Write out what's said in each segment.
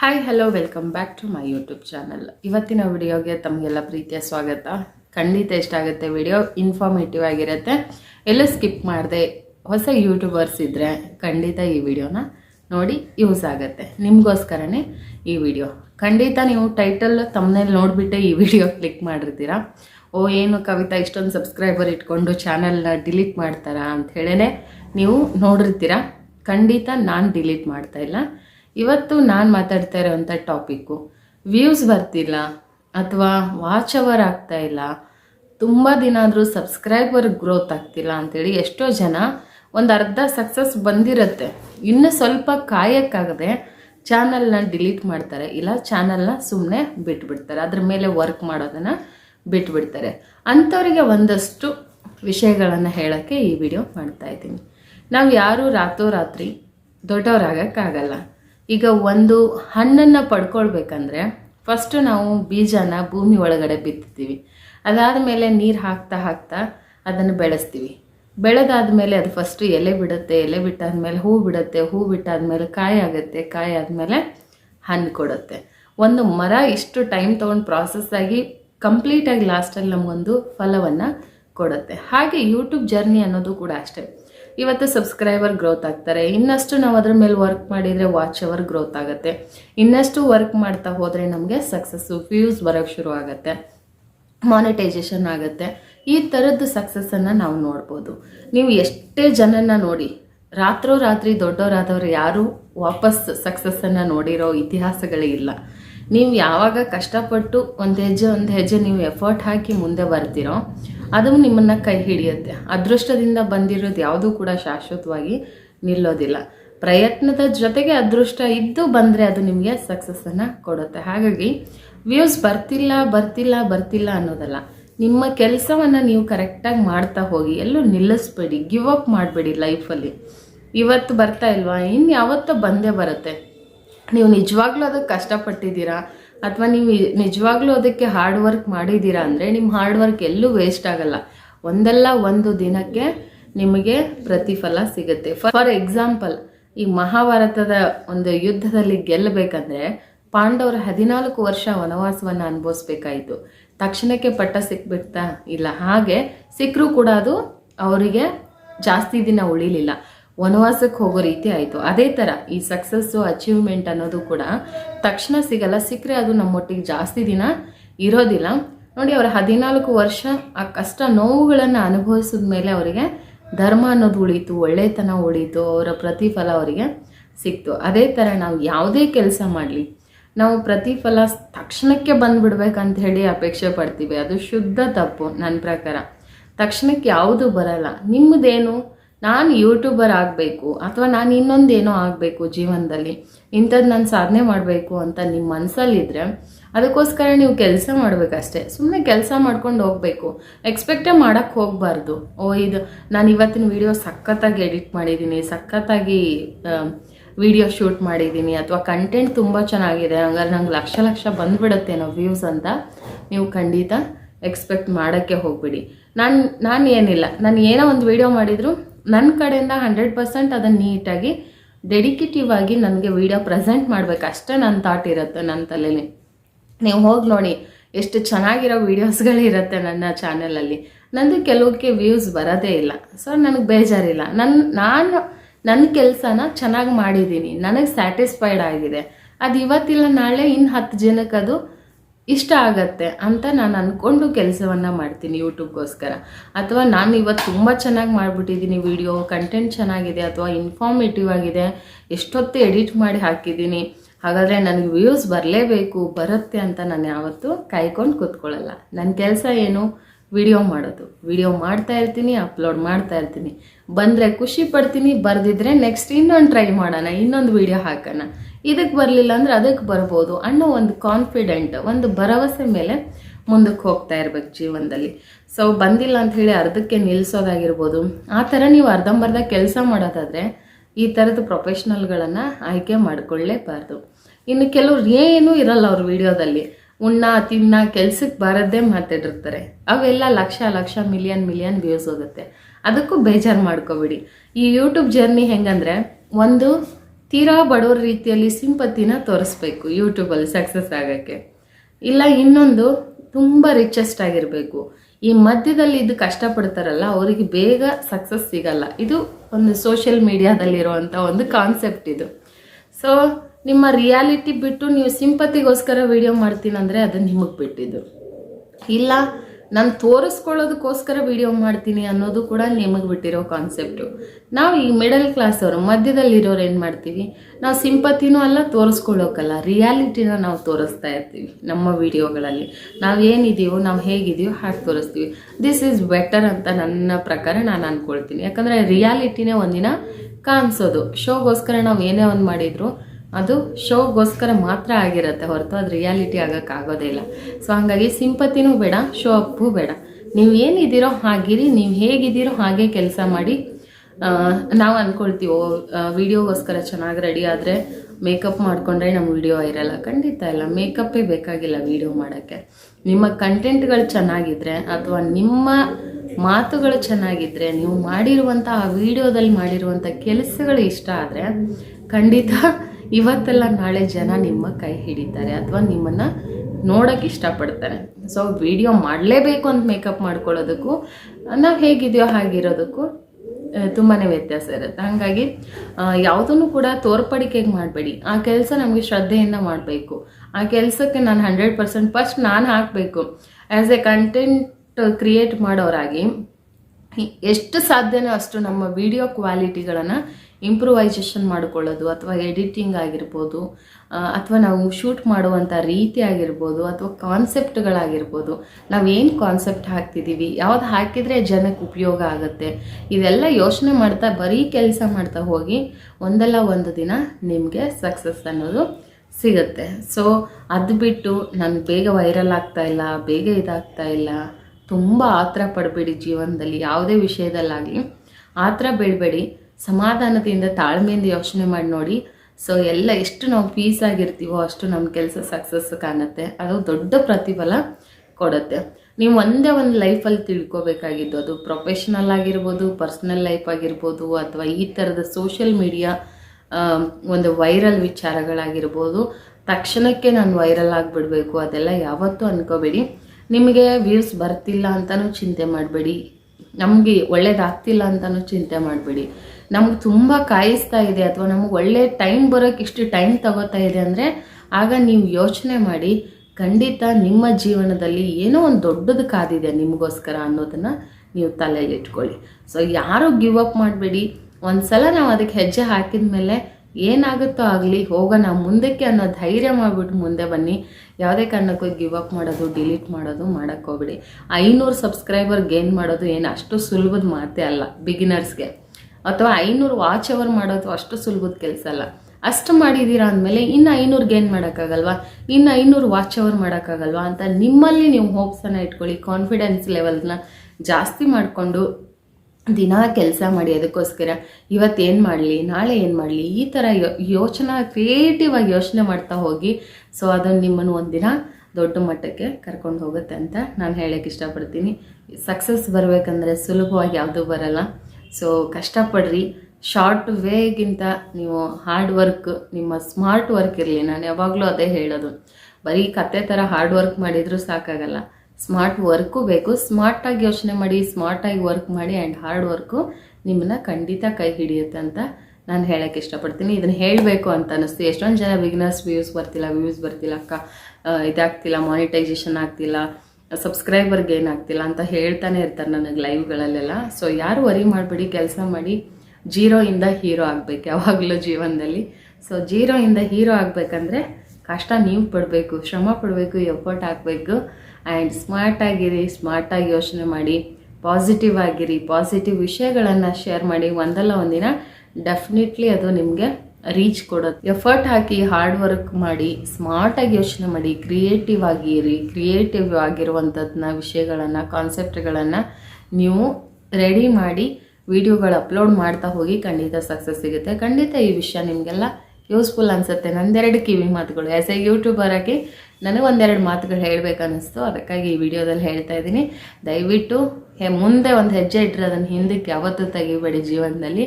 Hi hello welcome back to my YouTube channel ಇವತ್ತಿನ ವಿಡಿಯೋಗೆ ತಮಗೆಲ್ಲ ಪ್ರೀತಿಯ ಸ್ವಾಗತ. ಖಂಡಿತ ಇಷ್ಟ ಆಗುತ್ತೆ ವಿಡಿಯೋ ಇನ್ಫಾರ್ಮೇಟಿವ್ ಆಗಿರುತ್ತೆ. ಎಲ್ಲ ಸ್ಕಿಪ್ ಮಾಡಿದೆ ಹೊಸ ಯೂಟ್ಯೂಬರ್ಸ್ ಇದ್ದರೆ ಖಂಡಿತ ಈ ವಿಡಿಯೋನ ನೋಡಿ ಯೂಸ್ ಆಗುತ್ತೆ. ನಿಮಗೋಸ್ಕರನೇ ಈ ವಿಡಿಯೋ. ಖಂಡಿತ ನೀವು ಟೈಟಲ್ ತಮ್ಮನೇಲಿ ನೋಡಿಬಿಟ್ಟೆ ಈ ವಿಡಿಯೋ ಕ್ಲಿಕ್ ಮಾಡಿರ್ತೀರಾ? ಓ, ಏನು ಕವಿತಾ, ಇಷ್ಟೊಂದು ಸಬ್ಸ್ಕ್ರೈಬರ್ ಇಟ್ಕೊಂಡು ಚಾನಲ್ನ ಡಿಲೀಟ್ ಮಾಡ್ತಾರಾ ಅಂತ ಹೇಳೇ ನೀವು ನೋಡಿರ್ತೀರಾ? ಖಂಡಿತ ನಾನು ಡಿಲೀಟ್ ಮಾಡ್ತಾ ಇಲ್ಲ. ಇವತ್ತು ನಾನು ಮಾತಾಡ್ತಾ ಇರೋವಂಥ ಟಾಪಿಕ್ಕು. ವ್ಯೂಸ್ ಬರ್ತಿಲ್ಲ, ಅಥವಾ ವಾಚ್ ಅವರ್ ಆಗ್ತಾ ಇಲ್ಲ, ತುಂಬ ದಿನ ಆದರೂ ಸಬ್ಸ್ಕ್ರೈಬರ್ ಗ್ರೋತ್ ಆಗ್ತಿಲ್ಲ ಅಂಥೇಳಿ ಎಷ್ಟೋ ಜನ ಒಂದು ಅರ್ಧ ಸಕ್ಸಸ್ ಬಂದಿರುತ್ತೆ. ಇನ್ನು ಸ್ವಲ್ಪ ಕಾಯಕ್ಕಾಗದೆ ಚಾನಲ್ನ ಡಿಲೀಟ್ ಮಾಡ್ತಾರೆ. ಇಲ್ಲ, ಚಾನಲ್ನ ಸುಮ್ಮನೆ ಬಿಟ್ಬಿಡ್ತಾರೆ. ಅದ್ರ ಮೇಲೆ ವರ್ಕ್ ಮಾಡೋದನ್ನು ಬಿಟ್ಬಿಡ್ತಾರೆ. ಅಂಥವರಿಗೆ ಒಂದಷ್ಟು ವಿಷಯಗಳನ್ನು ಹೇಳೋಕ್ಕೆ ಈ ವಿಡಿಯೋ ಮಾಡ್ತಾ ಇದ್ದೀನಿ. ನಾವು ಯಾರೂ ರಾತೋರಾತ್ರಿ ದೊಡ್ಡವರಾಗಕ್ಕಾಗಲ್ಲ ಈಗ ಒಂದು ಹಣ್ಣನ್ನು ಪಡ್ಕೊಳ್ಬೇಕಂದ್ರೆ ಫಸ್ಟು ನಾವು ಬೀಜನ ಭೂಮಿ ಒಳಗಡೆ ಬಿತ್ತುತ್ತೀವಿ ಅದಾದಮೇಲೆ ನೀರು ಹಾಕ್ತಾ ಹಾಕ್ತಾ ಅದನ್ನು ಬೆಳೆಸ್ತೀವಿ. ಬೆಳೆದಾದ ಮೇಲೆ ಅದು ಫಸ್ಟು ಎಲೆ ಬಿಡುತ್ತೆ, ಎಲೆ ಬಿಟ್ಟಾದ್ಮೇಲೆ ಹೂ ಬಿಡುತ್ತೆ, ಹೂ ಬಿಟ್ಟಾದ್ಮೇಲೆ ಕಾಯಿ ಆಗುತ್ತೆ, ಕಾಯಿ ಆದಮೇಲೆ ಹಣ್ಣು ಕೊಡುತ್ತೆ. ಒಂದು ಮರ ಇಷ್ಟು ಟೈಮ್ ತೊಗೊಂಡು ಪ್ರಾಸೆಸ್ ಆಗಿ ಕಂಪ್ಲೀಟಾಗಿ ಲಾಸ್ಟಲ್ಲಿ ನಮಗೊಂದು ಫಲವನ್ನು ಕೊಡುತ್ತೆ. ಹಾಗೆ ಯೂಟ್ಯೂಬ್ ಜರ್ನಿ ಅನ್ನೋದು ಕೂಡ ಅಷ್ಟೇ. ಇವತ್ತು ಸಬ್ಸ್ಕ್ರೈಬರ್ ಗ್ರೋತ್ ಆಗ್ತಾರೆ. ಇನ್ನಷ್ಟು ನಾವು ಅದ್ರ ಮೇಲೆ ವರ್ಕ್ ಮಾಡಿದರೆ ವಾಚ್ ಅವರ್ ಗ್ರೋತ್ ಆಗುತ್ತೆ. ಇನ್ನಷ್ಟು ವರ್ಕ್ ಮಾಡ್ತಾ ಹೋದರೆ ನಮಗೆ ಸಕ್ಸಸ್ಸು ವ್ಯೂಸ್ ಬರೋಕ್ಕೆ ಶುರು ಆಗುತ್ತೆ. ಮಾನಿಟೈಸೇಷನ್ ಆಗುತ್ತೆ. ಈ ಥರದ್ದು ಸಕ್ಸಸ್ಸನ್ನು ನಾವು ನೋಡ್ಬೋದು. ನೀವು ಎಷ್ಟೇ ಜನನ ನೋಡಿ, ರಾತ್ರೋ ರಾತ್ರಿ ದೊಡ್ಡವರಾದವರು ಯಾರೂ ವಾಪಸ್ ಸಕ್ಸಸ್ಸನ್ನು ನೋಡಿರೋ ಇತಿಹಾಸಗಳೇ ಇಲ್ಲ. ನೀವು ಯಾವಾಗ ಕಷ್ಟಪಟ್ಟು ಒಂದು ಹೆಜ್ಜೆ ಒಂದು ಹೆಜ್ಜೆ ನೀವು ಎಫರ್ಟ್ ಹಾಕಿ ಮುಂದೆ ಬರ್ತೀರೋ ಅದು ನಿಮ್ಮನ್ನು ಕೈ ಹಿಡಿಯುತ್ತೆ. ಅದೃಷ್ಟದಿಂದ ಬಂದಿರೋದು ಯಾವುದೂ ಕೂಡ ಶಾಶ್ವತವಾಗಿ ನಿಲ್ಲೋದಿಲ್ಲ. ಪ್ರಯತ್ನದ ಜೊತೆಗೆ ಅದೃಷ್ಟ ಇದ್ದು ಬಂದರೆ ಅದು ನಿಮಗೆ ಸಕ್ಸಸ್ಸನ್ನು ಕೊಡುತ್ತೆ. ಹಾಗಾಗಿ ವ್ಯೂಸ್ ಬರ್ತಿಲ್ಲ ಬರ್ತಿಲ್ಲ ಬರ್ತಿಲ್ಲ ಅನ್ನೋದಲ್ಲ. ನಿಮ್ಮ ಕೆಲಸವನ್ನು ನೀವು ಕರೆಕ್ಟಾಗಿ ಮಾಡ್ತಾ ಹೋಗಿ, ಎಲ್ಲೂ ನಿಲ್ಲಿಸ್ಬೇಡಿ ಗಿವ್ ಅಪ್ ಮಾಡಬೇಡಿ ಲೈಫಲ್ಲಿ ಇವತ್ತು ಬರ್ತಾ ಇಲ್ವಾ? ಇನ್ನು ಯಾವತ್ತೋ ಬಂದೇ ಬರುತ್ತೆ. ನೀವು ನಿಜವಾಗ್ಲೂ ಅದಕ್ಕೆ ಕಷ್ಟಪಟ್ಟಿದ್ದೀರಾ? ಅಥವಾ ನೀವು ನಿಜವಾಗ್ಲೂ ಅದಕ್ಕೆ ಹಾರ್ಡ್ ವರ್ಕ್ ಮಾಡಿದ್ದೀರಾ ಅಂದರೆ ನಿಮ್ಮ ಹಾರ್ಡ್ ವರ್ಕ್ ಎಲ್ಲೂ ವೇಸ್ಟ್ ಆಗಲ್ಲ. ಒಂದಲ್ಲ ಒಂದು ದಿನಕ್ಕೆ ನಿಮಗೆ ಪ್ರತಿಫಲ ಸಿಗುತ್ತೆ. ಫಾರ್ ಎಕ್ಸಾಂಪಲ್ ಈ ಮಹಾಭಾರತದ ಒಂದು ಯುದ್ಧದಲ್ಲಿ ಗೆಲ್ಲಬೇಕಂದ್ರೆ ಪಾಂಡವರ ಹದಿನಾಲ್ಕು ವರ್ಷ ವನವಾಸವನ್ನು ಅನುಭವಿಸ್ಬೇಕಾಯಿತು. ತಕ್ಷಣಕ್ಕೆ ಪಟ್ಟ ಸಿಕ್ಬಿಡ್ತಾ ಇಲ್ಲ. ಹಾಗೆ ಸಿಕ್ಕರೂ ಕೂಡ ಅದು ಅವರಿಗೆ ಜಾಸ್ತಿ ದಿನ ಉಳಿಲಿಲ್ಲ. ವನವಾಸಕ್ಕೆ ಹೋಗೋ ರೀತಿ ಆಯಿತು. ಅದೇ ಥರ ಈ ಸಕ್ಸಸ್ಸು ಅಚೀವ್ಮೆಂಟ್ ಅನ್ನೋದು ಕೂಡ ತಕ್ಷಣ ಸಿಗಲ್ಲ. ಸಿಕ್ಕರೆ ಅದು ನಮ್ಮೊಟ್ಟಿಗೆ ಜಾಸ್ತಿ ದಿನ ಇರೋದಿಲ್ಲ. ನೋಡಿ, ಅವರ ಹದಿನಾಲ್ಕು ವರ್ಷ ಆ ಕಷ್ಟ ನೋವುಗಳನ್ನು ಅನುಭವಿಸಿದ ಮೇಲೆ ಅವರಿಗೆ ಧರ್ಮ ಅನ್ನೋದು ಉಳೀತು ಒಳ್ಳೆತನ ಉಳೀತು ಅವರ ಪ್ರತಿಫಲ ಅವರಿಗೆ ಸಿಕ್ತು. ಅದೇ ಥರ ನಾವು ಯಾವುದೇ ಕೆಲಸ ಮಾಡಲಿ, ನಾವು ಪ್ರತಿಫಲ ತಕ್ಷಣಕ್ಕೆ ಬಂದ್ಬಿಡ್ಬೇಕಂತ ಹೇಳಿ ಅಪೇಕ್ಷೆ ಪಡ್ತೀವಿ. ಅದು ಶುದ್ಧ ತಪ್ಪು ನನ್ನ ಪ್ರಕಾರ. ತಕ್ಷಣಕ್ಕೆ ಯಾವುದು ಬರಲ್ಲ. ನಿಮ್ಮದೇನು? ನಾನು ಯೂಟ್ಯೂಬರ್ ಆಗಬೇಕು ಅಥವಾ ನಾನು ಇನ್ನೊಂದೇನೋ ಆಗಬೇಕು ಜೀವನದಲ್ಲಿ ಇಂಥದ್ದು ನಾನು ಸಾಧನೆ ಮಾಡಬೇಕು ಅಂತ ನಿಮ್ಮ ಮನಸ್ಸಲ್ಲಿದ್ದರೆ ಅದಕ್ಕೋಸ್ಕರ ನೀವು ಕೆಲಸ ಮಾಡಬೇಕಷ್ಟೇ. ಸುಮ್ಮನೆ ಕೆಲಸ ಮಾಡ್ಕೊಂಡು ಹೋಗಬೇಕು. ಎಕ್ಸ್ಪೆಕ್ಟೇ ಮಾಡೋಕ್ಕೆ ಹೋಗಬಾರ್ದು. ಓ, ಇದು ನಾನು ಇವತ್ತಿನ ವಿಡಿಯೋ ಸಖತ್ತಾಗಿ ಎಡಿಟ್ ಮಾಡಿದ್ದೀನಿ ಸಖತ್ತಾಗಿ ವಿಡಿಯೋ ಶೂಟ್ ಮಾಡಿದ್ದೀನಿ ಅಥವಾ ಕಂಟೆಂಟ್ ತುಂಬ ಚೆನ್ನಾಗಿದೆ ಹಂಗಾರೆ ನಂಗೆ ಲಕ್ಷ ಲಕ್ಷ ಬಂದುಬಿಡುತ್ತೇನೋ ವ್ಯೂಸ್ ಅಂತ ನೀವು ಖಂಡಿತ ಎಕ್ಸ್ಪೆಕ್ಟ್ ಮಾಡೋಕ್ಕೆ ಹೋಗ್ಬಿಡಿ. ನಾನು ನಾನು ಏನಿಲ್ಲ ನಾನು ಏನೋ ಒಂದು ವಿಡಿಯೋ ಮಾಡಿದರೂ ನನ್ನ ಕಡೆಯಿಂದ ಹಂಡ್ರೆಡ್ ಪರ್ಸೆಂಟ್ ಅದನ್ನು ನೀಟಾಗಿ ಡೆಡಿಕೇಟಿವ್ ಆಗಿ ನನಗೆ ವಿಡಿಯೋ ಪ್ರೆಸೆಂಟ್ ಮಾಡಬೇಕು. ಅಷ್ಟೇ ನನ್ನ ಥಾಟ್ ಇರುತ್ತೆ ನನ್ನ ತಲೆಯಲ್ಲಿ ನೀವು ಹೋಗಿ ನೋಡಿ, ಎಷ್ಟು ಚೆನ್ನಾಗಿರೋ ವೀಡಿಯೋಸ್ಗಳಿರುತ್ತೆ ನನ್ನ ಚಾನಲಲ್ಲಿ ನಂದು ಕೆಲವಕ್ಕೆ ವ್ಯೂಸ್ ಬರೋದೇ ಇಲ್ಲ. ಸೊ ನನಗೆ ಬೇಜಾರಿಲ್ಲ. ನನ್ನ ನಾನು ನನ್ನ ಕೆಲಸನ ಚೆನ್ನಾಗಿ ಮಾಡಿದ್ದೀನಿ. ನನಗೆ ಸ್ಯಾಟಿಸ್ಫೈಡ್ ಆಗಿದೆ. ಅದು ಇವತ್ತಿಲ್ಲ, ನಾಳೆ ಇನ್ನು ಹತ್ತು ಜನಕ್ಕೆ ಅದು ಇಷ್ಟ ಆಗತ್ತೆ ಅಂತ ನಾನು ಅಂದ್ಕೊಂಡು ಕೆಲಸವನ್ನು ಮಾಡ್ತೀನಿ ಯೂಟ್ಯೂಬ್ಗೋಸ್ಕರ ಅಥವಾ ನಾನು ಇವತ್ತು ತುಂಬ ಚೆನ್ನಾಗಿ ಮಾಡಿಬಿಟ್ಟಿದ್ದೀನಿ ವಿಡಿಯೋ ಕಂಟೆಂಟ್ ಚೆನ್ನಾಗಿದೆ ಅಥವಾ ಇನ್ಫಾರ್ಮೇಟಿವ್ ಆಗಿದೆ, ಎಷ್ಟೊತ್ತು ಎಡಿಟ್ ಮಾಡಿ ಹಾಕಿದ್ದೀನಿ ಹಾಗಾದರೆ ನನಗೆ ವ್ಯೂಸ್ ಬರಲೇಬೇಕು, ಬರುತ್ತೆ ಅಂತ ನಾನು ಯಾವತ್ತೂ ಕಾಯ್ಕೊಂಡು ಕೂತ್ಕೊಳ್ಳಲ್ಲ. ನನ್ನ ಕೆಲಸ ಏನು? ವಿಡಿಯೋ ಮಾಡೋದು. ವಿಡಿಯೋ ಮಾಡ್ತಾ ಇರ್ತೀನಿ ಅಪ್ಲೋಡ್ ಮಾಡ್ತಾ ಇರ್ತೀನಿ. ಬಂದರೆ ಖುಷಿ ಪಡ್ತೀನಿ, ಬರೆದಿದ್ರೆ ನೆಕ್ಸ್ಟ್ ಇನ್ನೊಂದು ಟ್ರೈ ಮಾಡೋಣ, ಇನ್ನೊಂದು ವಿಡಿಯೋ ಹಾಕೋಣ. ಇದಕ್ಕೆ ಬರಲಿಲ್ಲ ಅಂದರೆ ಅದಕ್ಕೆ ಬರ್ಬೋದು ಅನ್ನೋ ಒಂದು ಕಾನ್ಫಿಡೆಂಟ್ ಒಂದು ಭರವಸೆ ಮೇಲೆ ಮುಂದಕ್ಕೆ ಹೋಗ್ತಾ ಇರ್ಬೇಕು ಜೀವನದಲ್ಲಿ. ಸೊ ಬಂದಿಲ್ಲ ಅಂತ ಹೇಳಿ ಅರ್ಧಕ್ಕೆ ನಿಲ್ಲಿಸೋದಾಗಿರ್ಬೋದು ಆ ಥರ ನೀವು ಅರ್ಧಂಬರ್ಧ ಕೆಲಸ ಮಾಡೋದಾದರೆ ಈ ಥರದ ಪ್ರೊಫೆಷ್ನಲ್ಗಳನ್ನು ಆಯ್ಕೆ ಮಾಡಿಕೊಳ್ಳೇಬಾರ್ದು. ಇನ್ನು ಕೆಲವ್ರು ಏನೂ ಇರಲ್ಲ ಅವ್ರ ವಿಡಿಯೋದಲ್ಲಿ. ಉಣ್ಣ, ತಿನ್ನ, ಕೆಲ್ಸಕ್ಕೆ ಬರದೇ ಮಾತಾಡಿರ್ತಾರೆ. ಅವೆಲ್ಲ lakh lakh million million views ಹೋಗುತ್ತೆ. ಅದಕ್ಕೂ ಬೇಜಾರು ಮಾಡ್ಕೋಬೇಡಿ. ಈ ಯೂಟ್ಯೂಬ್ ಜರ್ನಿ ಹೆಂಗಂದ್ರೆ ಒಂದು ತೀರಾ ಬಡವ್ರ ರೀತಿಯಲ್ಲಿ ಸಿಂಪತಿನ ತೋರಿಸ್ಬೇಕು ಯೂಟ್ಯೂಬಲ್ಲಿ ಸಕ್ಸಸ್ ಆಗೋಕ್ಕೆ. ಇಲ್ಲ, ಇನ್ನೊಂದು ತುಂಬ ರಿಚೆಸ್ಟ್ ಆಗಿರಬೇಕು. ಈ ಮಧ್ಯದಲ್ಲಿ ಇದು ಕಷ್ಟಪಡ್ತಾರಲ್ಲ, ಅವರಿಗೆ ಬೇಗ ಸಕ್ಸಸ್ ಸಿಗಲ್ಲ. ಇದು ಒಂದು ಸೋಷಿಯಲ್ ಮೀಡಿಯಾದಲ್ಲಿರುವಂಥ ಒಂದು ಕಾನ್ಸೆಪ್ಟ್ ಇದು. ಸೊ ನಿಮ್ಮ ರಿಯಾಲಿಟಿ ಬಿಟ್ಟು ನೀವು ಸಿಂಪತಿಗೋಸ್ಕರ ವಿಡಿಯೋ ಮಾಡ್ತೀನಂದರೆ ಅದು ನಿಮಗೆ ಬಿಟ್ಟಿದ್ದು. ಇಲ್ಲ ನಾನು ತೋರಿಸ್ಕೊಳ್ಳೋದಕ್ಕೋಸ್ಕರ ವಿಡಿಯೋ ಮಾಡ್ತೀನಿ ಅನ್ನೋದು ಕೂಡ ನಿಮಗೆ ಬಿಟ್ಟಿರೋ ಕಾನ್ಸೆಪ್ಟು ನಾವು ಈ ಮಿಡಲ್ ಕ್ಲಾಸ್ ಅವರು, ಮಧ್ಯದಲ್ಲಿರೋರು ಏನು ಮಾಡ್ತೀವಿ? ನಾವು ಸಿಂಪತಿನೂ ಅಲ್ಲ ತೋರಿಸ್ಕೊಳ್ಳೋಕ್ಕಲ್ಲ ರಿಯಾಲಿಟಿನ ನಾವು ತೋರಿಸ್ತಾ ಇರ್ತೀವಿ ನಮ್ಮ ವಿಡಿಯೋಗಳಲ್ಲಿ ನಾವು ಏನಿದೀವೋ, ನಾವು ಹೇಗಿದೆಯೋ ಹಾಗೆ ತೋರಿಸ್ತೀವಿ. ದಿಸ್ ಈಸ್ ಬೆಟರ್ ಅಂತ ನನ್ನ ಪ್ರಕಾರ ನಾನು ಅಂದ್ಕೊಳ್ತೀನಿ ಯಾಕಂದರೆ ರಿಯಾಲಿಟಿನೇ ಒಂದಿನ ಕಾಣಿಸೋದು. ಶೋಗೋಸ್ಕರ ನಾವು ಏನೇ ಒಂದು ಮಾಡಿದ್ರು ಅದು ಶೋಗೋಸ್ಕರ ಮಾತ್ರ ಆಗಿರುತ್ತೆ ಹೊರತು ಅದು ರಿಯಾಲಿಟಿ ಆಗೋಕ್ಕಾಗೋದೇ ಇಲ್ಲ. ಸೊ ಹಾಗಾಗಿ ಸಿಂಪತಿನೂ ಬೇಡ ಶೋ ಅಪ್ಪು ಬೇಡ. ನೀವು ಏನಿದ್ದೀರೋ ಹಾಗಿರಿ, ನೀವು ಹೇಗಿದ್ದೀರೋ ಹಾಗೆ ಕೆಲಸ ಮಾಡಿ. ನಾವು ಅಂದ್ಕೊಳ್ತೀವೋ ವಿಡಿಯೋಗೋಸ್ಕರ ಚೆನ್ನಾಗಿ ರೆಡಿ ಆದರೆ ಮೇಕಪ್ ಮಾಡಿಕೊಂಡ್ರೆ ನಮ್ಮ ವಿಡಿಯೋ ಇರಲ್ಲ. ಖಂಡಿತ ಇಲ್ಲ ಮೇಕಪ್ಪೇ ಬೇಕಾಗಿಲ್ಲ ವಿಡಿಯೋ ಮಾಡೋಕ್ಕೆ. ನಿಮ್ಮ ಕಂಟೆಂಟ್ಗಳು ಚೆನ್ನಾಗಿದ್ದರೆ ಅಥವಾ ನಿಮ್ಮ ಮಾತುಗಳು ಚೆನ್ನಾಗಿದ್ದರೆ ನೀವು ಮಾಡಿರುವಂಥ ಆ ವಿಡಿಯೋದಲ್ಲಿ ಮಾಡಿರುವಂಥ ಕೆಲಸಗಳು ಇಷ್ಟ ಆದರೆ ಖಂಡಿತ ಇವತ್ತೆಲ್ಲ ನಾಳೆ ಜನ ನಿಮ್ಮ ಕೈ ಹಿಡಿತಾರೆ ಅಥವಾ ನಿಮ್ಮನ್ನು ನೋಡೋಕ್ಕೆ ಇಷ್ಟಪಡ್ತಾರೆ. ಸೊ ವಿಡಿಯೋ ಮಾಡಲೇಬೇಕು ಅಂತ ಮೇಕಪ್ ಮಾಡ್ಕೊಳ್ಳೋದಕ್ಕೂ, ನಾವು ಹೇಗಿದೆಯೋ ಹಾಗಿರೋದಕ್ಕೂ ತುಂಬಾ ವ್ಯತ್ಯಾಸ ಇರುತ್ತೆ. ಹಾಗಾಗಿ ಯಾವುದನ್ನು ಕೂಡ ತೋರ್ಪಡಿಕೆಗೆ ಮಾಡಬೇಡಿ. ಆ ಕೆಲಸ ನಮಗೆ ಶ್ರದ್ಧೆಯಿಂದ ಮಾಡಬೇಕು. ಆ ಕೆಲಸಕ್ಕೆ ನಾನು ಹಂಡ್ರೆಡ್ ಪರ್ಸೆಂಟ್ ಫಸ್ಟ್ ನಾನು ಹಾಕಬೇಕು. ಆ್ಯಸ್ ಎ ಕಂಟೆಂಟ್ ಕ್ರಿಯೇಟ್ ಮಾಡೋರಾಗಿ ಎಷ್ಟು ಸಾಧ್ಯನೋ ಅಷ್ಟು ನಮ್ಮ ವಿಡಿಯೋ ಕ್ವಾಲಿಟಿಗಳನ್ನು ಇಂಪ್ರೂವೈಸೇಷನ್ ಮಾಡಿಕೊಳ್ಳೋದು ಅಥವಾ ಎಡಿಟಿಂಗ್ ಆಗಿರ್ಬೋದು ಅಥವಾ ನಾವು ಶೂಟ್ ಮಾಡುವಂಥ ರೀತಿ ಆಗಿರ್ಬೋದು, ಅಥವಾ ಕಾನ್ಸೆಪ್ಟ್ಗಳಾಗಿರ್ಬೋದು ನಾವು ಏನು ಕಾನ್ಸೆಪ್ಟ್ ಹಾಕ್ತಿದ್ದೀವಿ ಯಾವ್ದು ಹಾಕಿದರೆ ಜನಕ್ಕೆ ಉಪಯೋಗ ಆಗುತ್ತೆ, ಇದೆಲ್ಲ ಯೋಚನೆ ಮಾಡ್ತಾ ಬರೀ ಕೆಲಸ ಮಾಡ್ತಾ ಹೋಗಿ ಒಂದಲ್ಲ ಒಂದು ದಿನ ನಿಮಗೆ ಸಕ್ಸಸ್ ಅನ್ನೋದು ಸಿಗುತ್ತೆ. ಸೊ ಅದು ಬಿಟ್ಟು ನಾನು ಬೇಗ ವೈರಲ್ ಆಗ್ತಾ ಇಲ್ಲ, ಬೇಗ ಇದಾಗ್ತಾ ಇಲ್ಲ, ತುಂಬ ಆತರ ಪಡಬೇಡಿ ಜೀವನದಲ್ಲಿ, ಯಾವುದೇ ವಿಷಯದಲ್ಲಾಗಲಿ. ಆತರ ಬೀಳಬೇಡಿ ಸಮಾಧಾನದಿಂದ ತಾಳ್ಮೆಯಿಂದ ಯೋಚನೆ ಮಾಡಿ ನೋಡಿ. ಸೊ ಎಲ್ಲ ಎಷ್ಟು ನಾವು ಪೀಸ್ ಆಗಿರ್ತೀವೋ ಅಷ್ಟು ನಮ್ಮ ಕೆಲಸ ಸಕ್ಸಸ್ ಕಾಣುತ್ತೆ. ಅದು ದೊಡ್ಡ ಪ್ರತಿಫಲ ಕೊಡುತ್ತೆ. ನೀವು ಒಂದೇ ಒಂದು ಲೈಫಲ್ಲಿ ತಿಳ್ಕೊಬೇಕಾಗಿದ್ದು, ಅದು ಪ್ರೊಫೆಷ್ನಲ್ ಆಗಿರ್ಬೋದು ಪರ್ಸ್ನಲ್ ಲೈಫ್ ಆಗಿರ್ಬೋದು, ಅಥವಾ ಈ ಥರದ ಸೋಷಿಯಲ್ ಮೀಡಿಯಾ ಒಂದು ವೈರಲ್ ವಿಚಾರಗಳಾಗಿರ್ಬೋದು, ತಕ್ಷಣಕ್ಕೆ ನಾನು ವೈರಲ್ ಆಗಿಬಿಡಬೇಕು, ಅದೆಲ್ಲ ಯಾವತ್ತೂ ಅನ್ಕೋಬೇಡಿ. ನಿಮಗೆ ವ್ಯೂಸ್ ಬರ್ತಿಲ್ಲ ಅಂತಲೂ ಚಿಂತೆ ಮಾಡಬೇಡಿ. ನಮಗೆ ಒಳ್ಳೇದಾಗ್ತಿಲ್ಲ ಅಂತಲೂ ಚಿಂತೆ ಮಾಡಬೇಡಿ. ನಮ್ಗೆ ತುಂಬ ಕಾಯಿಸ್ತಾ ಇದೆ ಅಥವಾ ನಮಗೆ ಒಳ್ಳೆ ಟೈಮ್ ಬರೋಕ್ಕೆ ಇಷ್ಟು ಟೈಮ್ ತಗೋತಾ ಇದೆ ಅಂದರೆ ಆಗ ನೀವು ಯೋಚನೆ ಮಾಡಿ ಖಂಡಿತ ನಿಮ್ಮ ಜೀವನದಲ್ಲಿ ಏನೋ ಒಂದು ದೊಡ್ಡದು ಕಾದಿದೆ ನಿಮಗೋಸ್ಕರ ಅನ್ನೋದನ್ನು ನೀವು ತಲೆಯಲ್ಲಿ ಇಟ್ಕೊಳ್ಳಿ. ಸೊ ಯಾರೂ ಗಿವ್ ಅಪ್ ಮಾಡಬೇಡಿ. ಒಂದು ಸಲ ನಾವು ಅದಕ್ಕೆ ಹೆಜ್ಜೆ ಹಾಕಿದ ಮೇಲೆ ಏನಾಗುತ್ತೋ ಆಗಲಿ, ಹೋಗೋಣ, ಮುಂದಕ್ಕೆ ಅನ್ನೋ ಧೈರ್ಯ ಮಾಡಿಬಿಟ್ಟು ಮುಂದೆ ಬನ್ನಿ. ಯಾವುದೇ ಕಾರಣಕ್ಕೂ ಗಿವ್ ಅಪ್ ಮಾಡೋದು ಡಿಲೀಟ್ ಮಾಡೋದು ಮಾಡೋಕ್ಕೆ ಹೋಗ್ಬೇಡಿ. ಐನೂರು ಸಬ್ಸ್ಕ್ರೈಬರ್ ಗೇನ್ ಮಾಡೋದು ಏನು ಅಷ್ಟು ಸುಲಭದ ಮಾತೇ ಅಲ್ಲ ಬಿಗಿನರ್ಸ್ಗೆ ಅಥವಾ ಐನೂರು ವಾಚ್ ಅವರ್ ಮಾಡೋದು ಅಷ್ಟು ಸುಲಭದ ಕೆಲಸ ಅಲ್ಲ. ಅಷ್ಟು ಮಾಡಿದ್ದೀರಾ ಅಂದಮೇಲೆ ಇನ್ನು ಐನೂರು ಗೇನ್ ಮಾಡೋಕ್ಕಾಗಲ್ವಾ? ಇನ್ನು ಐನೂರು ವಾಚ್ ಅವರ್ ಮಾಡೋಕ್ಕಾಗಲ್ವಾ ಅಂತ ನಿಮ್ಮಲ್ಲಿ ನೀವು ಹೋಪ್ಸನ್ನು ಇಟ್ಕೊಳ್ಳಿ ಕಾನ್ಫಿಡೆನ್ಸ್ ಲೆವೆಲ್ನ ಜಾಸ್ತಿ ಮಾಡಿಕೊಂಡು ದಿನ ಕೆಲಸ ಮಾಡಿ ಅದಕ್ಕೋಸ್ಕರ ಇವತ್ತೇನು ಮಾಡಲಿ, ನಾಳೆ ಏನು ಮಾಡಲಿ, ಈ ಥರ ಯೋಚನಾ ಕ್ರಿಯೇಟಿವ್ ಆಗಿ ಯೋಚನೆ ಮಾಡ್ತಾ ಹೋಗಿ. ಸೊ ಅದನ್ನು ನಿಮ್ಮನ್ನು ಒಂದಿನ ದೊಡ್ಡ ಮಟ್ಟಕ್ಕೆ ಕರ್ಕೊಂಡು ಹೋಗುತ್ತೆ ಅಂತ ನಾನು ಹೇಳೋಕ್ಕೆ ಇಷ್ಟಪಡ್ತೀನಿ. ಸಕ್ಸಸ್ ಬರಬೇಕಂದ್ರೆ ಸುಲಭವಾಗಿ ಯಾವುದೂ ಬರಲ್ಲ. ಸೊ ಕಷ್ಟಪಡ್ರಿ. ಶಾರ್ಟ್ ವೇಗಿಂತ ನೀವು ಹಾರ್ಡ್ ವರ್ಕ್ ನಿಮ್ಮ ಸ್ಮಾರ್ಟ್ ವರ್ಕ್ ಇರಲಿ. ನಾನು ಯಾವಾಗಲೂ ಅದೇ ಹೇಳೋದು. ಬರೀ ಕತೆ ಥರ ಹಾರ್ಡ್ ವರ್ಕ್ ಮಾಡಿದರೂ ಸಾಕಾಗಲ್ಲ. ಸ್ಮಾರ್ಟ್ ವರ್ಕು ಬೇಕು. ಸ್ಮಾರ್ಟಾಗಿ ಯೋಚನೆ ಮಾಡಿ ಸ್ಮಾರ್ಟಾಗಿ ವರ್ಕ್ ಮಾಡಿ ಆ್ಯಂಡ್ ಹಾರ್ಡ್ ವರ್ಕು ನಿಮ್ಮನ್ನ ಖಂಡಿತ ಕೈ ಹಿಡಿಯುತ್ತೆ ಅಂತ ನಾನು ಹೇಳೋಕ್ಕೆ ಇಷ್ಟಪಡ್ತೀನಿ. ಇದನ್ನು ಹೇಳಬೇಕು ಅಂತ ಅನ್ನಿಸ್ತು ಎಷ್ಟೊಂದು ಜನ ಬಿಗ್ನರ್ಸ್ ವ್ಯೂಸ್ ಬರ್ತಿಲ್ಲ ವ್ಯೂಸ್ ಬರ್ತಿಲ್ಲ ಅಕ್ಕ. ಇದಾಗ್ತಿಲ್ಲ ಮಾನಿಟೈಸೇಷನ್ ಆಗ್ತಿಲ್ಲ. ಸಬ್ಸ್ಕ್ರೈಬರ್ಗೆ ಏನಾಗ್ತಿಲ್ಲ ಅಂತ ಹೇಳ್ತಾನೆ ಇರ್ತಾರೆ ನನಗೆ ಲೈವ್ಗಳಲ್ಲೆಲ್ಲ. ಸೊ ಯಾರು ವರಿ ಮಾಡಬೇಡಿ, ಕೆಲಸ ಮಾಡಿ. ಜೀರೋಯಿಂದ ಹೀರೋ ಆಗಬೇಕು ಯಾವಾಗಲೂ ಜೀವನದಲ್ಲಿ. ಸೊ ಜೀರೋಯಿಂದ ಹೀರೋ ಆಗಬೇಕಂದ್ರೆ ಕಷ್ಟ ನೀವು ಪಡಬೇಕು, ಶ್ರಮ ಪಡಬೇಕು ಎಫರ್ಟ್ ಹಾಕಬೇಕು. ಆ್ಯಂಡ್ ಸ್ಮಾರ್ಟಾಗಿರಿ ಸ್ಮಾರ್ಟಾಗಿ ಯೋಚನೆ ಮಾಡಿ ಪಾಸಿಟಿವ್ ಆಗಿರಿ ಪಾಸಿಟಿವ್ ವಿಷಯಗಳನ್ನು ಶೇರ್ ಮಾಡಿ ಒಂದಲ್ಲ ಒಂದಿನ. ಡೆಫಿನೆಟ್ಲಿ ಅದು ನಿಮಗೆ ರೀಚ್ ಕೊಡೋದು. ಎಫರ್ಟ್ ಹಾಕಿ ಹಾರ್ಡ್ ವರ್ಕ್ ಮಾಡಿ ಸ್ಮಾರ್ಟಾಗಿ ಯೋಚನೆ ಮಾಡಿ ಕ್ರಿಯೇಟಿವ್ ಆಗಿರಿ ಕ್ರಿಯೇಟಿವ್ ಆಗಿರುವಂಥದ್ದನ್ನ ವಿಷಯಗಳನ್ನು ಕಾನ್ಸೆಪ್ಟ್ಗಳನ್ನು ನೀವು ರೆಡಿ ಮಾಡಿ ವಿಡಿಯೋಗಳು ಅಪ್ಲೋಡ್ ಮಾಡ್ತಾ ಹೋಗಿ ಖಂಡಿತ ಸಕ್ಸಸ್ ಸಿಗುತ್ತೆ. ಖಂಡಿತ ಈ ವಿಷಯ ನಿಮಗೆಲ್ಲ ಯೂಸ್ಫುಲ್ ಅನಿಸುತ್ತೆ. ನಂದೆರಡು ಕಿವಿ ಮಾತುಗಳು. ಆ್ಯಸ್ ಎ ಯೂಟ್ಯೂಬರ್ ಆಗಿ ನನಗೆ ಒಂದೆರಡು ಮಾತುಗಳು ಹೇಳಬೇಕನ್ನಿಸ್ತು. ಅದಕ್ಕಾಗಿ ಈ ವಿಡಿಯೋದಲ್ಲಿ ಹೇಳ್ತಾ ಇದ್ದೀನಿ. ದಯವಿಟ್ಟು ಹೇ, ಮುಂದೆ ಒಂದು ಹೆಜ್ಜೆ ಇಟ್ಟರೆ ಅದನ್ನು ಹಿಂದಕ್ಕೆ ಯಾವತ್ತೂ ತೆಗಿಬೇಡಿ ಜೀವನದಲ್ಲಿ.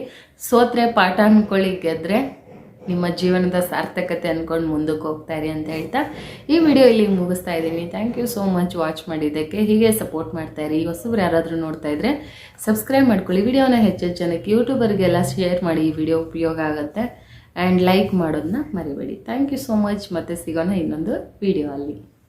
ಸೋತ್ರೆ, ಪಾಠ ಅನ್ಕೊಳ್ಳಿ ಗೆದ್ರೆ ನಿಮ್ಮ ಜೀವನದ ಸಾರ್ಥಕತೆ ಅಂದ್ಕೊಂಡು ಮುಂದಕ್ಕೆ ಹೋಗ್ತಾಯಿರಿ ಅಂತ ಹೇಳ್ತಾ ಈ ವಿಡಿಯೋ ಇಲ್ಲಿ ಮುಗಿಸ್ತಾ ಇದ್ದೀನಿ. Thank you so much watch ಮಾಡಿದ್ದಕ್ಕೆ. ಹೀಗೆ ಸಪೋರ್ಟ್ ಮಾಡ್ತಾ ಇರಿ. ಹೊಸಬ್ರು ಯಾರಾದರೂ ನೋಡ್ತಾ ಇದ್ರೆ ಸಬ್ಸ್ಕ್ರೈಬ್ ಮಾಡ್ಕೊಳ್ಳಿ. ವಿಡಿಯೋನ ಹೆಚ್ಚೆಚ್ಚು ಜನಕ್ಕೆ ಯೂಟ್ಯೂಬರ್ಗೆಲ್ಲ ಶೇರ್ ಮಾಡಿ. ಈ ವಿಡಿಯೋ ಉಪಯೋಗ ಆಗುತ್ತೆ. ಆ್ಯಂಡ್ ಲೈಕ್ ಮಾಡೋದನ್ನ ಮರಿಬೇಡಿ. ಥ್ಯಾಂಕ್ ಯು ಸೋ ಮಚ್ ಮತ್ತೆ ಸಿಗೋಣ ಇನ್ನೊಂದು ವಿಡಿಯೋ ಅಲ್ಲಿ.